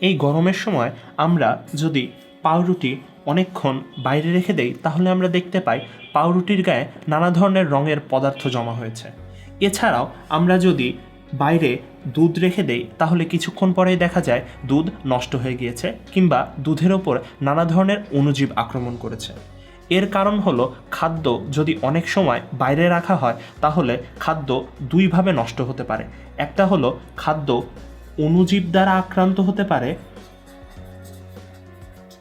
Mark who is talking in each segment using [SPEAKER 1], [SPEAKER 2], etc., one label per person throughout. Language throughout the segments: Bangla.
[SPEAKER 1] এই গরমের সময় আমরা যদি পাউরুটি অনেকক্ষণ বাইরে রেখে দেই, তাহলে আমরা দেখতে পাই পাউরুটির গায়ে নানা ধরনের রঙের পদার্থ জমা হয়েছে। এছাড়াও আমরা যদি বাইরে দুধ রেখে দেই, তাহলে কিছুক্ষণ পরেই দেখা যায় দুধ নষ্ট হয়ে গিয়েছে কিংবা দুধের ওপর নানা ধরনের অণুজীব আক্রমণ করেছে। এর কারণ হলো খাদ্য যদি অনেক সময় বাইরে রাখা হয়, তাহলে খাদ্য দুইভাবে নষ্ট হতে পারে। একটা হলো খাদ্য অণুজীব দ্বারা আক্রান্ত হতে পারে।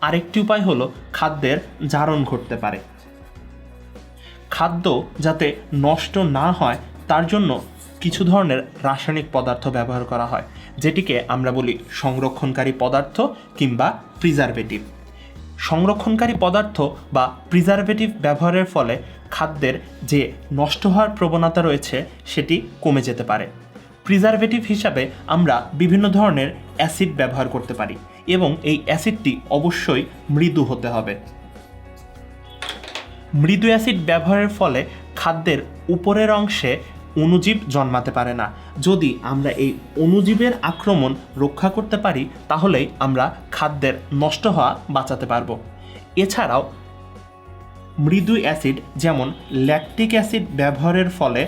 [SPEAKER 1] আরেকটি উপায় হলো খাদ্যের জারণ ঘটতে পারে। খাদ্য যাতে নষ্ট না হয়, তার জন্য কিছু ধরনের রাসায়নিক পদার্থ ব্যবহার করা হয়, যেটিকে আমরা বলি সংরক্ষণকারী পদার্থ কিংবা প্রিজারভেটিভ। সংরক্ষণকারী পদার্থ বা প্রিজারভেটিভ ব্যবহারের ফলে খাদ্যের যে নষ্ট হওয়ার প্রবণতা রয়েছে, সেটি কমে যেতে পারে। প্রিজারভেটিভ হিসাবে আমরা বিভিন্ন ধরনের অ্যাসিড ব্যবহার করতে পারি এবং এই অ্যাসিডটি অবশ্যই মৃদু হতে হবে। মৃদু অ্যাসিড ব্যবহারের ফলে খাদ্যের উপরের অংশে অণুজীব জন্মাতে পারে না। যদি আমরা এই অণুজীবের আক্রমণ রক্ষা করতে পারি, তাহলেই আমরা খাদ্যের নষ্ট হওয়া বাঁচাতে পারব। এছাড়াও মৃদু অ্যাসিড যেমন ল্যাকটিক অ্যাসিড ব্যবহারের ফলে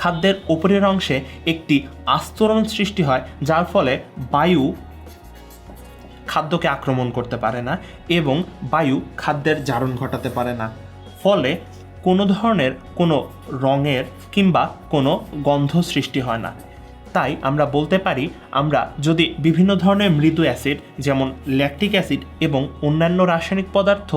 [SPEAKER 1] খাদ্যের উপরের অংশে একটি আস্তরণ সৃষ্টি হয়, যার ফলে বায়ু খাদ্যকে আক্রমণ করতে পারে না এবং বায়ু খাদ্যের জারণ ঘটাতে পারে না। ফলে কোনো ধরনের কোনো রঙের কিংবা কোনো গন্ধ সৃষ্টি হয় না। তাই আমরা বলতে পারি, আমরা যদি বিভিন্ন ধরনের মৃদু অ্যাসিড, যেমন ল্যাকটিক অ্যাসিড এবং অন্যান্য রাসায়নিক পদার্থ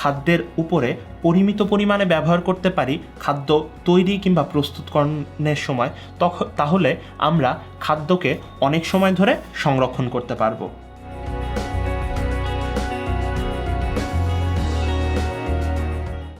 [SPEAKER 1] খাদ্যের উপরে পরিমিত পরিমাণে ব্যবহার করতে পারি খাদ্য তৈরি কিংবা প্রস্তুতকরণের সময় তখন তাহলে আমরা খাদ্যকে অনেক সময় ধরে সংরক্ষণ করতে পারব।